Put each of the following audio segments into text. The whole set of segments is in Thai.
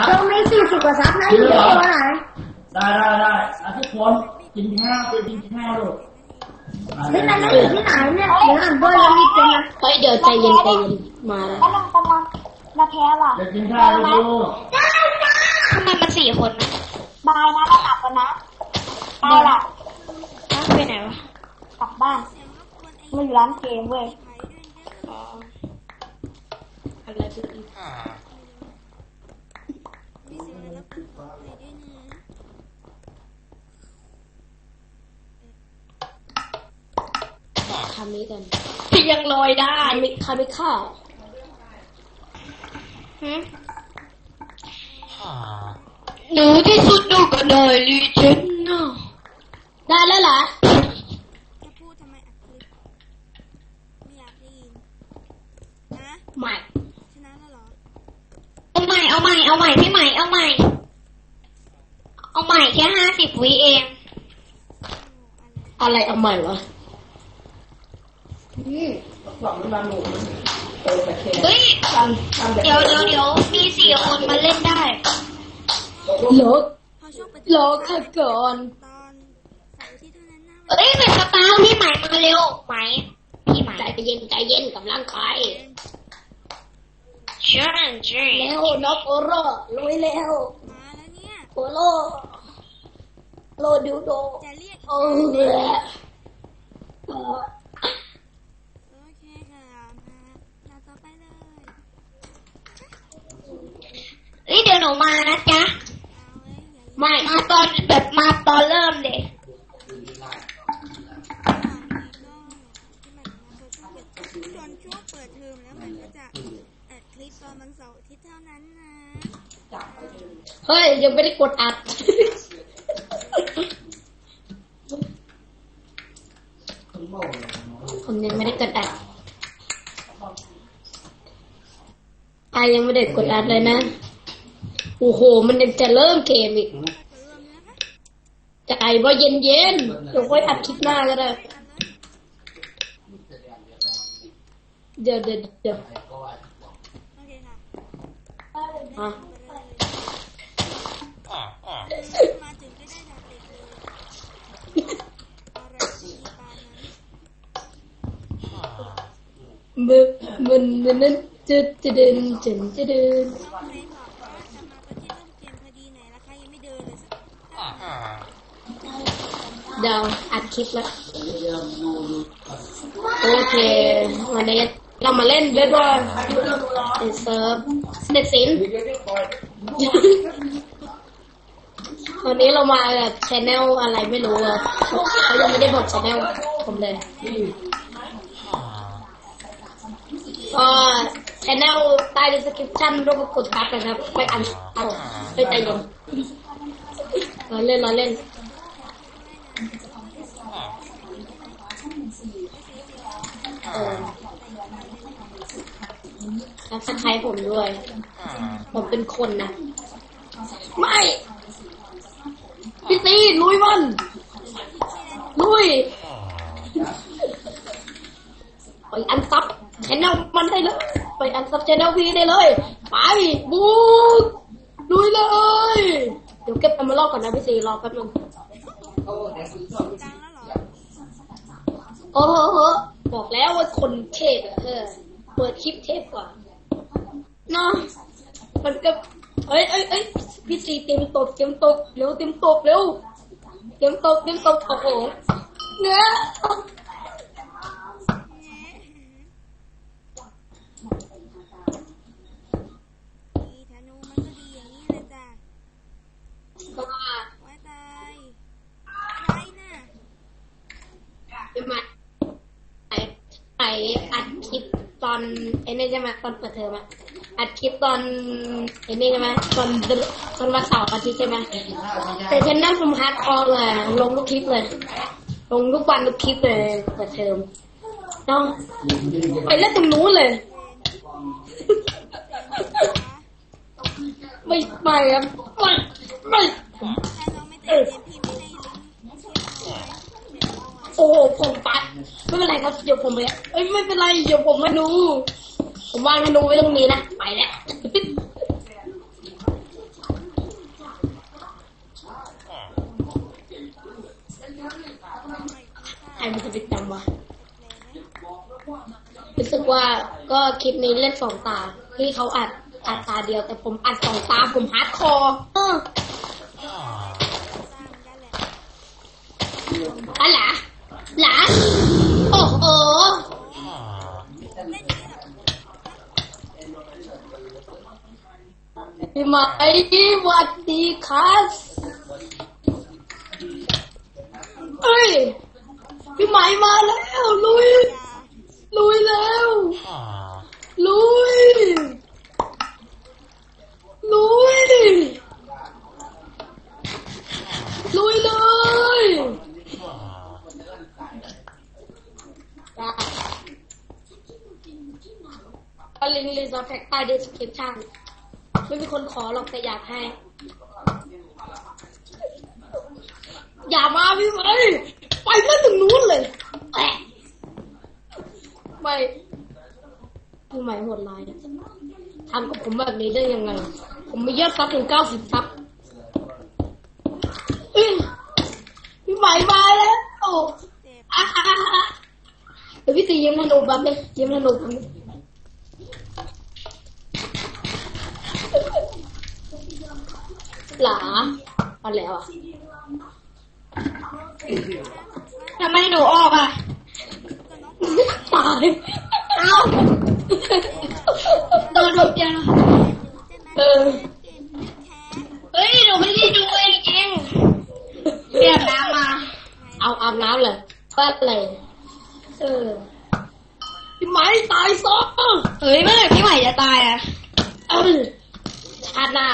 ครับเราไม่สี่สิบกว่าซับนะอยู่ตัวไหนได้ได้ได้อาทุกคนกินข้าวกินข้าวลูกเฮ้ยนั่นนั่นอยู่ที่ไหนเนี่ยเดี๋ยวอ่านด้วยแล้วรีบกันนะเฮ้ยเดี๋ยวใจเย็นใจเย็นมาแล้วกำลังกำลังมาแพ้ว่ะจะกินข้าวลูกทำไมมันสี่คนนะบายนะเรากลับกันนะบายล่ะอ้าวไปไหนวะกลับบ้านมาอยู่ร้านเกมเว้ยอ๋ออะไรเป็นอีก คำนี้กันยังลอยได้คามิคามิค่าหืมหนูที่สุดหนูก็ได้ลีเจนน่ะได้แล้วเหรอจะพูดทำไมอัดคลิปไม่อยากได้ยินนะใหม่ชนะแล้วเหรอเอาใหม่เอาใหม่เอาใหม่พี่ใหม่เอาใหม่เอาใหม่แค่ห้าสิบวิเอง อะไรเอาใหม่วะ หวังว่าหนูโตไปแค่เฮ้ยเดี๋ยวเดี๋ยวเดี๋ยวมีสี่คนมาเล่นได้โลกพอช่วงไปโลกค่ะก่อนตอนเสาร์อาที่เท่านั้นนะเอ้ยเป็นสตาร์พี่ใหม่มาเร็วไหมพี่ใหม่ใจเย็นใจเย็นกำลังใครใช่ใช่แล้วนกโอโร่ลุยแล้วมาแล้วเนี่ยโอโร่โลดูโดจะเรียกโอ้ย โอเคค่ะมาเราต่อไปเลย เอ้ยเดี๋ยวหนูมานะจ๊ะเอาเลยอย่าไม่มาตอนแบบมาตอนเริ่มเด็กที่มันมาเปิดช่วงเปิดจนช่วงเปิดเทอมแล้วมันก็จะอัดคลิปตอนวันเสาร์อาทิตย์เท่านั้นนะเฮ้ย ยังไม่ได้กดอัด ผมยังไม่ได้กดอัดไอยังไม่ได้กดอัดเลยนะ โอ้โห มันยังจะเริ่มเกมอีกจะเริ่มแล้วนะคะจะไอว่าเย็นเย็นๆเดี๋ยวค่อยอัดคลิปหน้าก็ได้ เดี๋ยวเดี๋ยวเดี๋ยวโอเคค่ะอะมาถึงก็ได้ดาบเหล็กเลยอะไรที่ปานนั้นมึนมึนมึนนั่นจะจะเดินจะจะเดิน ในบอกว่าจะมาประเทศต้นเกมพอดีไหนราคายังไม่เดินเลยสัก เดี๋ยวอัดคลิปแล้ว โอเค วันนี้เรามาเล่นเบสบอลในเซิร์ฟเด็กศิลป์วันนี้เรามาแบบชแนลอะไรไม่รู้อะเขายังไม่ได้บอกชแนลผมเลย ก็ชแนลใต้ดีสคริปชั่นรูปกดทับนะครับ ไปอ่านเอาไปใจเย็นเราเล่นเราเล่น เออแล้วสไครผมด้วย ผมเป็นคนนะ ไม่ พี่ตีลุยมัน ลุยไปอันซับชแนลมันได้เลย ไปอันซับชแนลวีได้เลย ไปบูกลุยเลย เดี๋ยวเก็บแอมเบอร์ลก่อนนะพี่ตีรอแป๊บนึงดังแล้วเหรอโอ้โห บอกแล้วว่าคนเทพอะเออ เปิดคลิปเทพกว่าเนาะมันก็เอ้ยเอ้ยเอ้ยพี่ตีเต็มตบเต็มตบเร็วเต็มตบเร็วเต็มตบเต็มตบโอ้โหเนื้อ มีธนูมันก็ดีอย่างนี้เลยจ้ะ ก็ว่า ไว้ตายใครน่ะ เป็นมาไอไออัดคลิปต อนไอ้นี่ใช่ไหมตอนเปิดเทอมอะอัดคลิปตอนไอ้นี่ใช่ไหมตอนตอนวันเสาร์อาทิตย์ใช่ไหมแต่ฉันนั่งผมฮาร์ดคอร์เลยลงทุกคลิปเลย ลงทุกวันทุกคลิปเลยเปิดเทอมเนาะไปเล่นตรงนู้นเลย ไม่ไม่ครับไม่ไม่ถ้าน้องไม่เต้นเกมพี่ไม่ได้ลุ้นเชื่อไหมโอ้โหผมปัด ไม่เป็นไรครับเดี๋ยวผมไปเอ้ยไม่เป็นไรเดี๋ยวผมมาดู ผมวางให้ดูไว้ตรงนี้นะไปแล้วใครมันจะไปจำวะรู้สึกว่าก็คลิปนี้เล่นสองตาที่เขาอัดอัดตาเดียวแต่ผมอัดสองตาผมฮาร์ดคอร์ พี่ไหมสวัสดีครับเอ้ย พี่ไหมมาแล้วลุย ลุยแล้ว ลุย ลุย ลุยเลยได้ ก็ลิงก์ลิงก์แฟกใต้ description ไม่มีคนขอหรอกแต่อยากให้ อย่ามาพี่ไหมไปเล่นถึงนู้นเลยแอะไม่พี่ไหมโหดร้ายนะทำกับผมแบบนี้ได้ยังไง ผมมียอดซับถึงเก้าสิบซับเอ้ยพี่ไหมมาแล้วโอ้เจ็บอะอะอะอะเดี๋ยวพี่ตียิ้มธนูแป๊บนึงยิ้มธนูแป๊บนึง หลามาแล้วอะทำไมหนูออกอะ ตาย เอ้าโดนหมดยังใช่ไหมเออเจ็บแค้นเฮ้ย หนูไม่ได้ดูเองจริงเรียบน้ำมา เอาอาบน้ำเลยแป๊บเลย เออ พี่ไม้ตายซะเฮ้ยเมื่อไหร่พี่ใหม่จะตายอะ เออชาติหน้า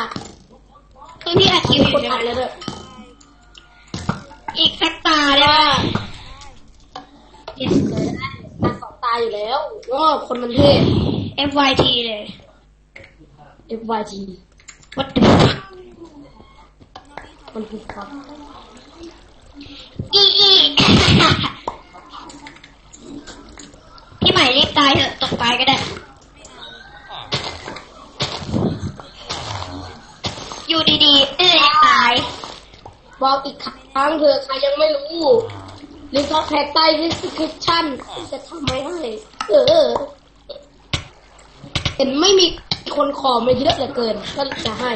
คือพี่อัดคลิปอคยู่นใช่อัดไหมเลยด้วยอีกสักตาได้ปะเห็นเลยตาสองตาอยู่แล้วว่าคนมันเท่ FYT เลย FYG What the fuck มันถูกครับอีอีพี่ใหม่รีบตายเถอะตกตายก็ได้ อยู่ดีๆเอ้ยตาย บอกอีกครั้งเถอะใครยังไม่รู้ลิงก์ท็อแท็กใต้ description จะทำไมให้เออ เห็นไม่มีคนขอมาเยอะเหลือเกิน ก็จะให้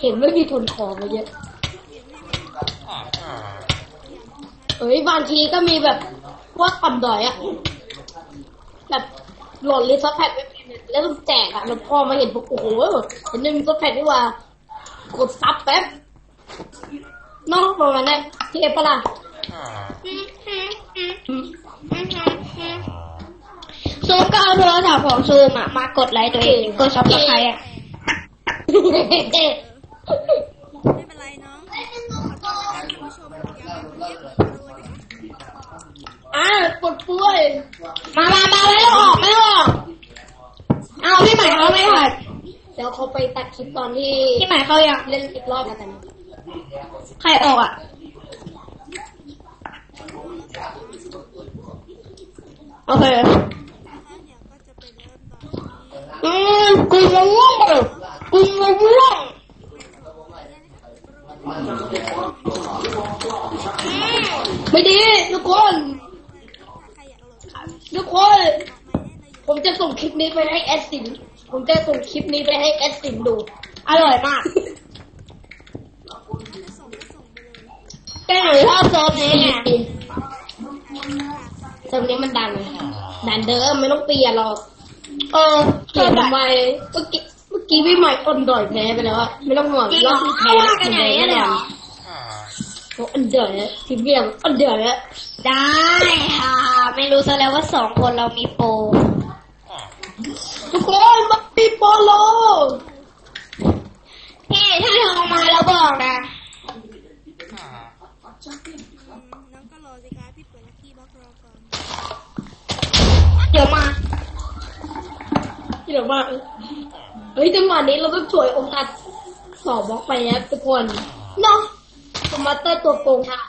เห็นไม่มีคนขอมาเยอะเอ้ยบางทีก็มีแบบว่าต่ำดอยอะแบบหลดลิสต์แพดไม่เป็นแล้วต้องแจกอะแล้วพอมาเห็นปุ๊บโอ้โหเห็นในลิสต์แพดนี่ว่า กดซับแป๊บนอกประมาณนั้นที่เอฟปะล่ะซูมก็เอาโทรศัพท์ของซูมอะมากดไลค์ตัวเองกดซับสไครต์อะไม่เป็นไรน้องขอโทษนะคะท่านผู้ชมอย่าเรียกผมรวยนะคะอะปลดป่วย มามามาไม่ต้องออกไม่ต้องออกเอาพี่ใหม่เขาไม่ทัน เดี๋ยวเขา ไปตัดคลิปตอนที่พี่ใหม่เขายังเล่นอีกรอบกันใครออกอะโอเคนะคะเดี๋ยวก็จะไปเริ่มตอนที่อืมกูงง่วงเลยกูงง่วงไม่ดีทุกคนถ้าใครอยากโหลดก็ทุกคน ผมจะส่งคลิปนี้ไปให้แอดสิน ผมจะส่งคลิปนี้ไปให้แอดสินดู อร่อยมากจะส่งก็ส่งไปเลยแกหนูชอบเซิร์ฟนี้ไงเทอมนี้มันดังดันเดิมไม่ต้องเปลี่ยนหรอก เออเปลี่ยนทำไมเมื่อกี้เมื่อกี้พี่ใหม่ต้นด่อยแพ้ไปแล้วอะไม่ต้องห่วงจริงเหรรออบที่แพ้ว่ากันอย่างนี้เลยเหรอโอ้อันเดือดแล้วทีเบียงอันเดือดแล้วได้ค่ะ ไม่รู้ซะแล้วว่าสองคนเรามีโปร ทุกคนมาปีโปโลพี่ถ้าเธอเอามาแล้วบอกนะอืมน้องก็รอสิคะพี่เปิดลัคกี้บ็อกรอก่อนเดี๋ยวมาที่เดี๋ยวมา เฮ้ยจังหวะนี้เราต้องช่วยองค์การสอบบล็อกไปนะทุกคนเนาะสมาร์เตอร์ตัวโกงค่ะ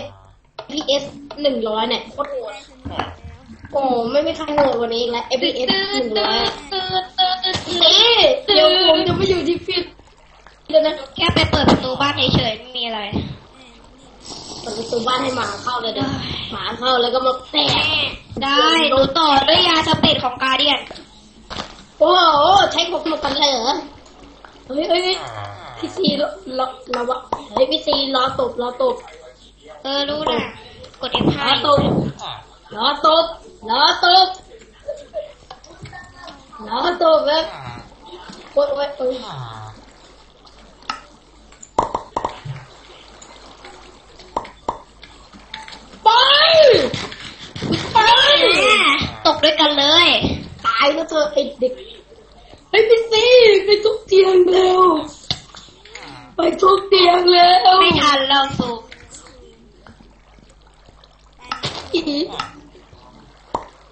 FPS หนึ่งร้อยเนี่ยโคตรโหดได้สนุกแล้ว โอ้ไม่มีใครโหดกวันนี้อีกแล้ว FPS หนึ่งร้อยตื่นตื่นตื่นตื่นนี่เดี๋ยวผมจะไปอยู่ที่ฟิตเดี๋ยวนะแค่ไปเปิดประตูบ้านเฉยๆไม่มีอะไรเปิดประตูบ้านให้หมาเข้าเลยเดี๋ยวหมาเข้าแล้วก็มาแตะได้หนูต่อด้วยยาสเปดของกาเดียน โอ้โหใช้ผมหมดกันเลยเหรอเฮ้ยเฮ้ยเฮ้ยพี่ซีรอรอรอวะเฮ้ยพี่ซีรอตบรอตบเออรู้นะกด F5 รอตบรอตบ รอตบรอตบแบบโอ๊ยโอ๊ยโอ๊ยไปไปตกด้วยกันเลย ตายก็เธอะไอ้เด็กไอ้ยพี่ซีไปทุกเตียงเร็วไปทุกเตียงเร็วไม่ทันแล้วสุก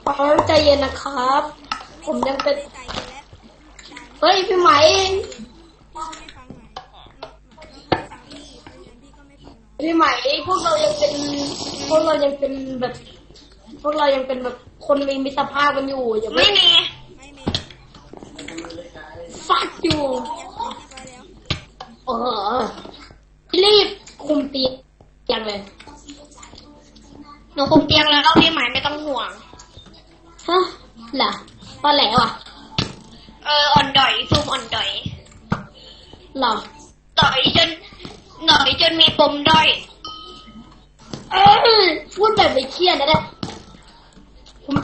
อีอ๋อใจเย็นนะครับ ผมยังเป็นไก่ไปแล้วเฮ้ยพี่ไหมพ่อไม่ฟังหน่อยน้องฟังพี่เพราะฉะนั้นพี่ก็ไม่ฟังน้องพี่ไหมพวกเรายังเป็น พวกเรายังเป็นแบบ พวกเรายังเป็นแบบคนมีมิตรภาพกันอยู่อย่าไม่มีไม่เมฟัดอยู่ยังเรียบร้อยแล้วเออรีบคุมตียังเลยหนูคุมเตียงแล้วก็พี่หมายไม่ต้องห่วง ฮะเหรอตอนแหลวอะ เอออ่อนดอยซูมอ่อนดอยเหรอต่อยจนหน่อยจนมีปมด้อยเออพูดแบบไม่เครียดนะเนี่ยผม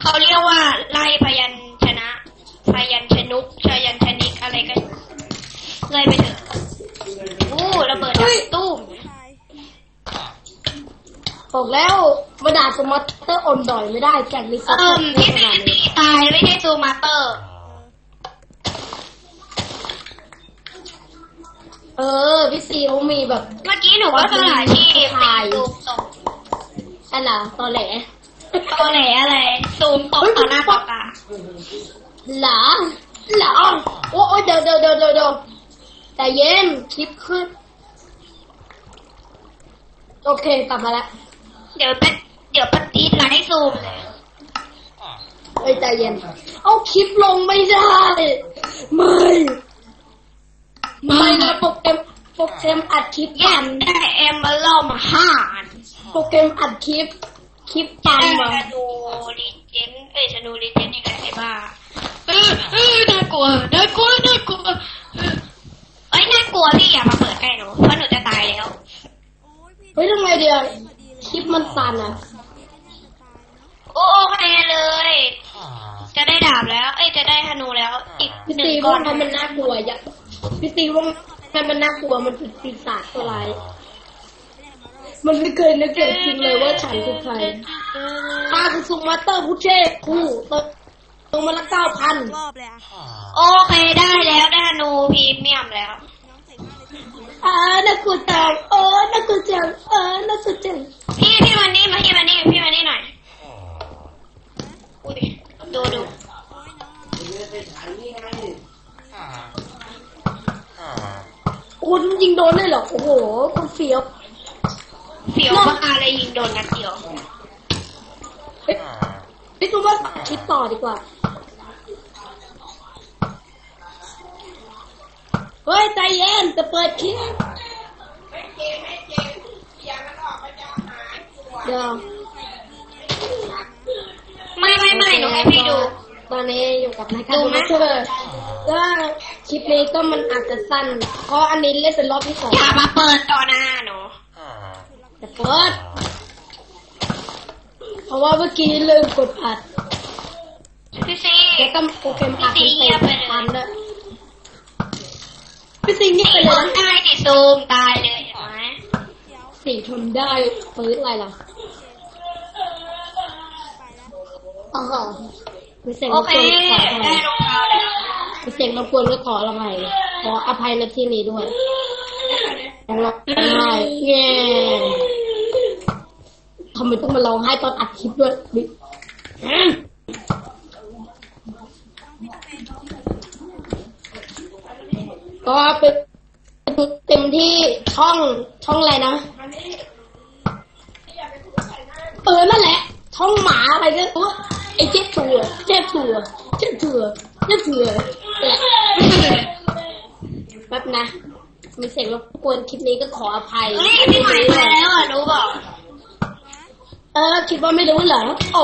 เขาเรียกว่าไล่พยัญชนะ พยัญชนุกชยัญชนิกอะไรกันไล่ไปเถอะโอ้ระเบิดดังตุ้มตาย บอกแล้วมาด่าสมัตเตอร์อมดอยไม่ได้แจกลิซ่าเอิ่มขที่นาดตีนี้ตายไม่ใช่ซูมาเตอร์ เออพี่ซีเขามีแบบเมื่อกี้หนูก็สถานที่ถ่ายซูมตรงอะไรตอนแหลตัวแหลอะไร ซูมตรงต่อหน้าต่อตาหลาหลาโอ้ยเดี๋ยวเดี๋ยวเดี๋ยวเดี๋ยวเดี๋ยวใจเย็นคลิปขึ้น โอเคกลับมาแล้ว เดี๋ยวเป็นเดี๋ยวปฏิทินไลฟ์ซูมเลยเอ้ยใจเย็น เอาคลิปลงไม่ได้ ไม่ ไม่นะโปรแกรมโปรแกรมอัดคลิปแย่ตันได้เอมเบอร์ลมาห้าอันโปรแกรมอัดคลิป คลิปตันได้มาธนูรีเจนเอ้ยธนูรีเจนยังไงไอ้บ้าเออเออน่ากลัวน่ากลัวน่ากลัวเออเอ้ยน่ากลัวพี่อย่ามาเปิดใกล้หนูเพราะหนูจะตายแล้วโอ้ยพี่เฮ้ยทำไงเดียวพอดีเลย คลิปมันตันอะพี่ก็น่าจะตายเนาะโอเคเลย จะได้ดาบแล้ว เอ้ยจะได้ธนูแล้ว อีกพี่หนึ่ตีงก้ว่าอนมันมันน่ากลัวอย่าพี่ตีว่ามันมันน่ากลัวมันเป็นปีศาจตัวร้ายไม่ได้มารอบมันไม่เคยนึกเกิดจริงเลยว่าฉันคือใครข้าคือซุมมาสเตอร์ผู้เชษคู่เติมเติมมาละเก้าพันรอบเลยอะโอเคได้แล้วได้ธนูพรีเมียมแล้ว อ่าน่ากลัวจังเออน่ากลัวจังเออน่ากลัวจังพี่พี่มันนี่มาพี่มันนี่พี่มันนี่หน่อยอุ้ยดูดูโอ้ยน้องคุณยิงโดนเลยเหรอโอ้โหคุณเฟี้ยวเสียวมากอะไรยิงโดนนัดเดียวเฮ้ยพี่ตูว่าคิดต่อดีกว่า เฮ้ยใจเย็นจะเปิดคลิปเดี๋ยวไม่ไม่ไม่หนูให้พี่ดู ตอนนี้อยู่กับนายการดูไหมเชอร์ก็คลิปนี้ก็มันอาจจะสั้น เพราะอันนี้เล่นเป็นรอบที่สองอย่ามาเปิดต่อหน้าหนูแต่เปิด เพราะว่าเมื่อกี้ลืมกดอัดพี่ซีแล้วก็โปรแกรมอัดมันพี่ซีเงียบไป เป็นเลยพันด้วยพี่สิงห์นี่สี่ไปคเลยนนะได้ติดซูมตายเลยเห็นไหมเดี๋ยวสี่ทนได้ปืนอะไรล่ะไปแล้วอ๋อมีเสียงโอรบเคกวนขออภัได้ยรองเท้าแล้วมีเสียงรบกวนก็ขออภัยขออภัยในที่นี้ด้วยร้องไห้แง่ทำไมต้องมาร้องไห้ตอนอัดคลิปด้วยบิ๊ กก็เป็นเต็มที่ช่องช่องอะไรนะเออนั่นแหละช่องหมาอะไรก็รู้ไอ้เจ็บตัวเจ็บตัวเจ็บตัวเจ็บตัวแหละแป๊บนะมีเสียงรบกวนคลิปนี้ก็ขออภัยเฮ้ยพี่ใหม่มาแล้วอะรู้บอกเออคิดว่าไม่รู้เหรอโอ้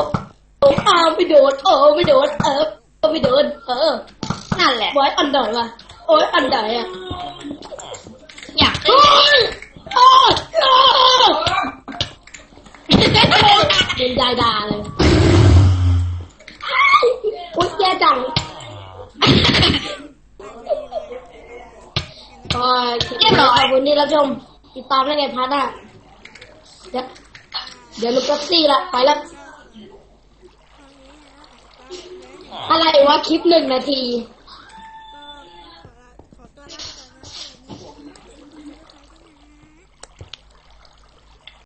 อ้าวไม่โดนเออไม่โดนเออเออไม่โดนเออนั่นแหละบอยอันดอยว่ะ โอ้ยอันดอยอะอยโอ้ยโอ้ยโอ้ยเป็นยายดาเลยโอ้ยแย่จังก็เรียบร้อยขอบคุณที่รับชมติดตามได้ไงพัดอะเดี๋ยวเดี๋ยวลูกเป๊ปซี่ละไปล้วอะไรวะคลิปหนึ่งนาที